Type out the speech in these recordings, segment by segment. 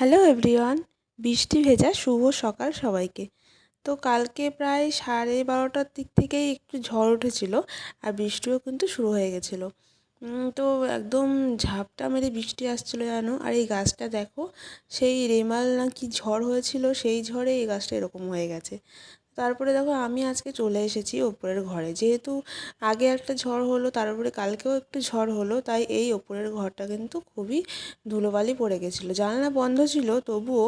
Hello everyone, বৃষ্টি ভেজা শুভ সকাল সবাইকে। তো কালকে প্রায় সাড়ে বারোটার দিক থেকেই একটু ঝড় উঠেছিল আর বৃষ্টিও কিন্তু শুরু হয়ে গেছিল। তো একদম ঝাপটা মেরে বৃষ্টি আসছিল জানো আর এই গাছটা দেখো, সেই রেমাল নাকি ঝড় হয়েছিল, সেই ঝড়ে এই গাছটা এরকম হয়ে গেছে। তারপরে দেখো আমি আজকে চলে এসেছি ওপরের ঘরে। যেহেতু আগে একটা ঝড় হলো, তার উপরে কালকেও একটু ঝড় হলো, তাই এই ওপরের ঘরটা কিন্তু খুবই ধুলোবালি পড়ে গেছিল। জানলা বন্ধ ছিল, তবুও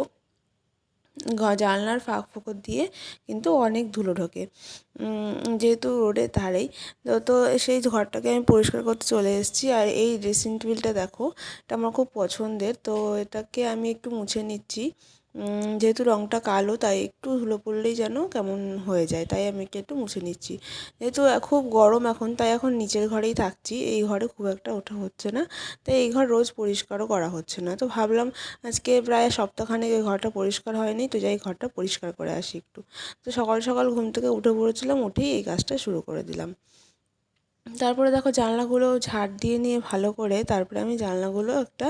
জানলার ফাঁক ফোকর দিয়ে কিন্তু অনেক ধুলো ঢোকে। যেহেতু রোডের ধারেই তো সেই ঘরটাকে আমি পরিষ্কার করতে চলে এসেছি। আর এই ড্রেসিং টেবিলটা দেখো, এটা আমার খুব পছন্দের, তো এটাকে আমি একটু মুছে নিচ্ছি। যেহেতু রঙটা কালো, তাই একটু ধুলো পড়লেই যেন কেমন হয়ে যায়। তাই আমি একটু মুছে নিচ্ছি। যেহেতু খুব গরম এখন, তাই এখন নিচের ঘরেই থাকছি। এই ঘরে খুব একটা ওঠা হচ্ছে না। তাই এই ঘর রোজ পরিষ্কারও করা হচ্ছে না। তো ভাবলাম আজকে প্রায় সপ্তাহখানেক এই ঘরটা পরিষ্কার হয়নি। তো যাই, ঘরটা পরিষ্কার করে আসি একটু। তো সকাল সকাল ঘুম থেকে উঠে পড়েছিলাম, উঠেই এই কাজটা শুরু করে দিলাম। তারপরে দেখো জানলাগুলো ঝাড় দিয়ে নিয়ে ভালো করে তারপরে আমি জানলাগুলো একটা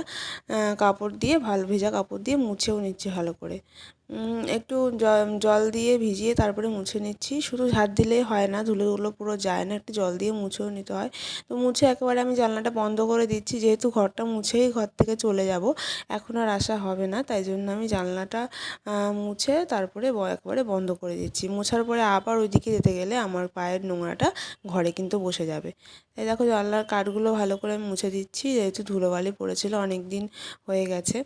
কাপড় দিয়ে, ভালো ভেজা কাপড় দিয়ে মুছেও নিচ্ছি ভালো করে। একটু জল দিয়ে ভিজিয়ে তারপরে মুছে নিচ্ছি। শুধু ঝাড় দিলেই হয় না, ধুলোগুলো পুরো যায় না, একটু জল দিয়ে মুছেও নিতে হয়। তো মুছে একেবারে আমি জানলাটা বন্ধ করে দিচ্ছি, যেহেতু ঘরটা মুছেই ঘর থেকে চলে যাব, এখন আর আসা হবে না, তাই জন্য আমি জানলাটা মুছে তারপরে একেবারে বন্ধ করে দিচ্ছি। মোছার পরে আবার ওইদিকে যেতে গেলে আমার পায়ের নোংরাটা ঘরে কিন্তু বসে যাবে। তাই দেখো জানলার কাঠগুলো ভালো করে আমি মুছে দিচ্ছি, যেহেতু ধুলোবালি পড়েছিল অনেক দিন হয়ে গেছে।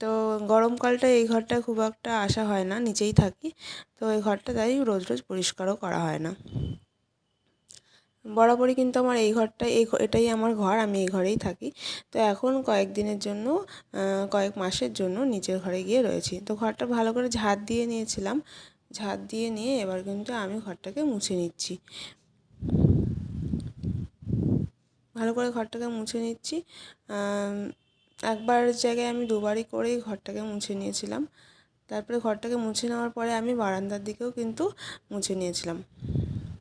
তো গরমকালটা এই ঘরটা খুব একটা আসা হয় না নিচেই থাকি। তো এই ঘরটা তাই রোজ রোজ পরিষ্কারও করা হয় না। বরাবরই কিন্তু আমার এই ঘরটা, এই এটাই আমার ঘর, আমি এই ঘরেই থাকি। তো এখন কয়েকদিনের জন্য কয়েক মাসের জন্য নিচের ঘরে গিয়ে রয়েছি। তো ঘরটা ভালো করে ঝাঁট দিয়ে নিয়েছিলাম। ঝাঁট দিয়ে নিয়ে এবার কিন্তু আমি ঘরটাকে মুছে নিচ্ছি। ভালো করে ঘরটাকে মুছে নিচ্ছি। একবার জায়গায় আমি দুবারই করেই ঘরটাকে মুছে নিয়েছিলাম। তারপরে ঘরটাকে মুছে নেওয়ার পরে আমি বারান্দার দিকেও কিন্তু মুছে নিয়েছিলাম।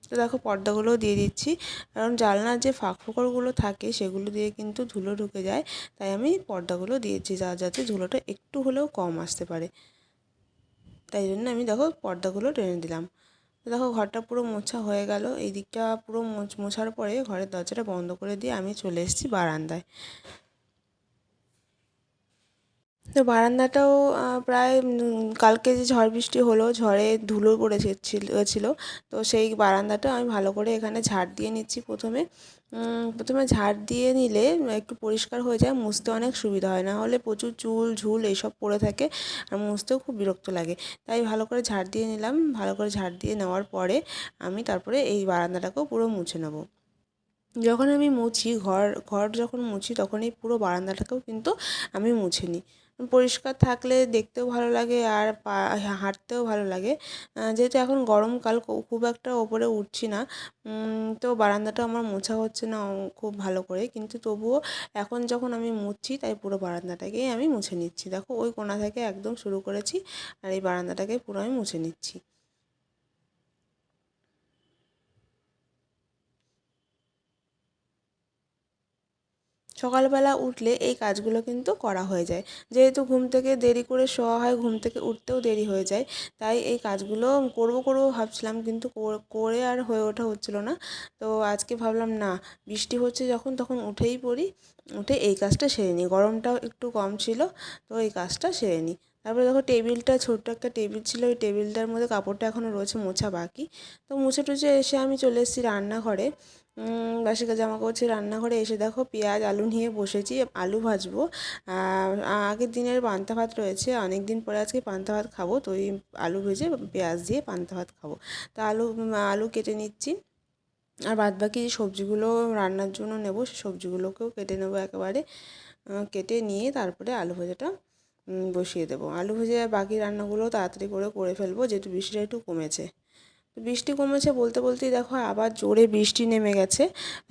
তো দেখো পর্দাগুলোও দিয়ে দিচ্ছি। কারণ জানলার যে ফাঁক ফোকরগুলো থাকে সেগুলো দিয়ে কিন্তু ধুলো ঢুকে যায়। তাই আমি পর্দাগুলো দিয়েছি যা, যাতে ধুলোটা একটু হলেও কম আসতে পারে। তাই জন্য আমি দেখো পর্দাগুলো টেনে দিলাম। দেখো ঘরটা পুরো মোছা হয়ে গেল। এই দিকটা পুরো মোছার পরে ঘরের দরজাটা বন্ধ করে দিয়ে আমি চলে এসেছি বারান্দায়। তো বারান্দাটাও প্রায় কালকে যে ঝড় বৃষ্টি হলো, ঝড়ে ধুলো পড়ে ছিল তো সেই বারান্দাটা আমি ভালো করে এখানে ঝাড় দিয়ে নিচ্ছি প্রথমে। প্রথমে ঝাড় দিয়ে নিলে একটু পরিষ্কার হয়ে যায়, মুছতে অনেক সুবিধা হয়। না হলে প্রচুর চুল, ঝুল এইসব পড়ে থাকে আর মুছতেও খুব বিরক্ত লাগে। তাই ভালো করে ঝাড় দিয়ে নিলাম। ভালো করে ঝাড় দিয়ে নেওয়ার পরে আমি তারপরে এই বারান্দাটাকেও পুরো মুছে নেব। যখন আমি মুছি, ঘর ঘর যখন মুছি তখন এই পুরো বারান্দাটাকেও কিন্তু আমি মুছে নিই। পরিষ্কার থাকলে দেখতেও ভালো লাগে আর পা, হাঁটতেও ভালো লাগে। যেহেতু এখন গরমকাল খুব একটা ওপরে উঠছি না। তো বারান্দাটা আমার মোছা হচ্ছে না খুব ভালো করে। কিন্তু তবুও এখন যখন আমি মুছছি, তাই পুরো বারান্দাটাকেই আমি মুছে নিচ্ছি। দেখো, ওই কোনা থেকে একদম শুরু করেছি আর এই বারান্দাটাকে পুরো আমি মুছে নিচ্ছি। সকালবেলা উঠলে এই কাজগুলো কিন্তু করা হয়ে যায়। যেহেতু ঘুম থেকে দেরি করে শোয়া হয়, ঘুম থেকে উঠতেও দেরি হয়ে যায়, তাই এই কাজগুলো করব করব ভাবছিলাম কিন্তু করে আর হয়ে ওঠা হচ্ছিল না। তো আজকে ভাবলাম, না, বৃষ্টি হচ্ছে যখন তখন উঠেই পড়ি, উঠে এই কাজটা সেরে নিই। গরমটাও একটু কম ছিল, তো এই কাজটা সেরে নিই। তারপরে দেখো টেবিলটা, ছোট্ট একটা টেবিল ছিল, ওই টেবিলটার মধ্যে কাপড়টা এখনও রয়েছে মোছা বাকি। তো মুছে টুছে এসে আমি চলে এসেছি রান্নাঘরে। বাসি জামা ছেড়ে রান্নাঘরে এসে দেখো পেঁয়াজ, আলু নিয়ে বসেছি, আলু ভাজবো। আগের দিনের পান্তা ভাত রয়েছে, অনেক দিন পরে আজকে পান্তা ভাত খাব, তো ওই আলু ভেজে পেঁয়াজ দিয়ে পান্তা ভাত খাব। তো আলু আলু কেটে নিচ্ছি। আর বাদ বাকি যে সবজিগুলো রান্নার জন্য নেব, সে সবজিগুলোকেও কেটে নেব একেবারে। কেটে নিয়ে তারপরে আলু ভাজাটা বসিয়ে দেবো। আলু ভেজে বাকি রান্নাগুলো তাড়াতাড়ি করে করে ফেলব, যেহেতু বৃষ্টিটা একটু কমেছে। বৃষ্টি কমেছে বলতে বলতেই দেখো আবার জোরে বৃষ্টি নেমে গেছে।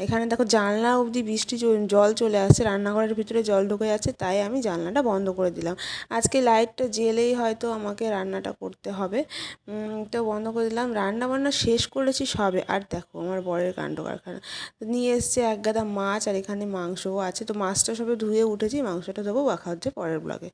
এখানে দেখো জানলা অবধি বৃষ্টি জল চলে আসছে, রান্নাঘরের ভিতরে জল ঢুকে যাচ্ছে, তাই আমি জানলাটা বন্ধ করে দিলাম। আজকে লাইটটা জেলেই হয়তো আমাকে রান্নাটা করতে হবে। তো বন্ধ করে দিলাম। রান্না বান্না শেষ করেছি সবে। আর দেখো আমার বরের কাণ্ড কারখানা। নিয়ে এসছে এক গাদা মাছ আর এখানে মাংসও আছে। তো মাছটা সবে ধুয়ে উঠেছি, মাংসটা দেবো দেখা হচ্ছে পরের ব্লগে